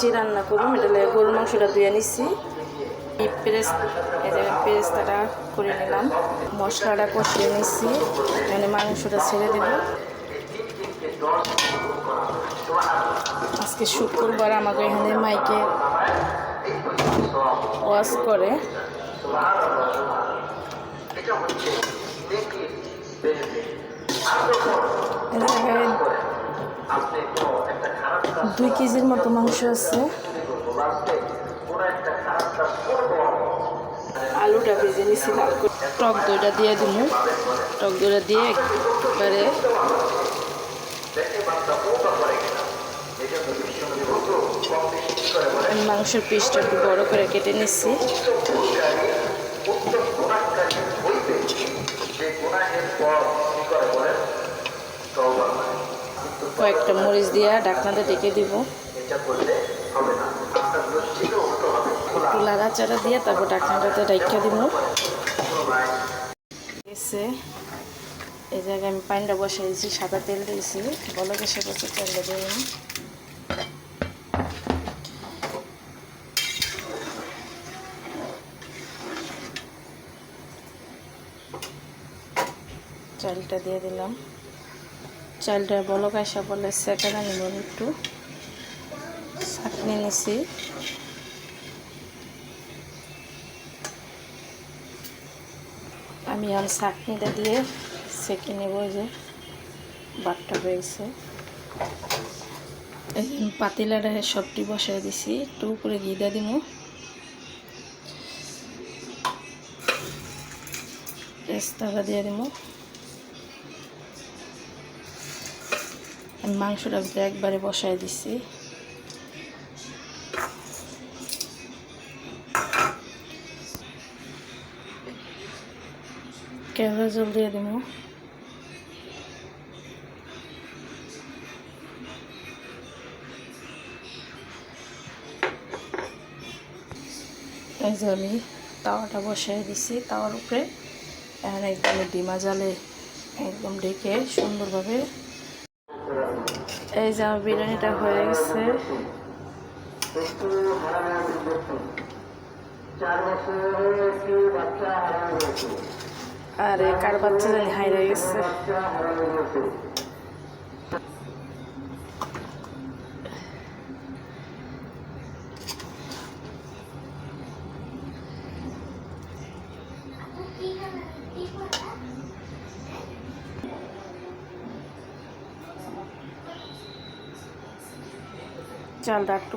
কাচ্চি রান্না করুম এটা গরুর মাংসটা ধুয়ে পেরেস পেরেস্তাটা করে নিলাম। মশলাটা কষিয়ে নিছি। মানে মাংসটা ছেড়ে দেব। আজকে শুক্রবার আমাকে এখানে মাইকে ওয়াশ করে এ জায়গায় দুই কেজির মতো মাংস আছে। আলুটা ভেজে নিছি। টক দইটা দিয়ে দিব টক দইটা দিয়ে একবারে মাংসের পিসটা একটু বড় করে কেটে নিচ্ছি কয়েকটা মরিচ দিয়ে ডাকনাতে ডেকে দিব। একটু লাড়াচাড়া দিয়ে তারপর ডাকনাটাতে ডাইকা দিব। এসে এই জায়গায় আমি পানিটা বসে দিয়েছি সাদা তেল দিয়েছি। বলো সে বসে তেলটা দিয়ে চালটা দিয়ে দিলাম। চালটা বলক আসা বলে সেকেন্ড নিব একটু। চাটনি নিছি আমি আর চাটনিটা দিয়ে সেকে নেব যে বাটটা যে পাতিলাটা সবটি বসাই দিছি, একটু উপরে ঘিটা দিব পেস্তাটা দিয়ে দিব মাংসটা ভিতরে একবারে বসাই দিছি। কেওড়া জল দিয়ে দিব। এই যে আমি তাওয়াটা বসাই দিছি তাওয়ার উপরে। এখন একদম ডিমা জালে একদম ডেকে সুন্দরভাবে এই যে আমার বিরিয়ানিটা হয়ে গেছে। আরে কার বাচ্চা জানি হাইরা গেছে। চালটা একটু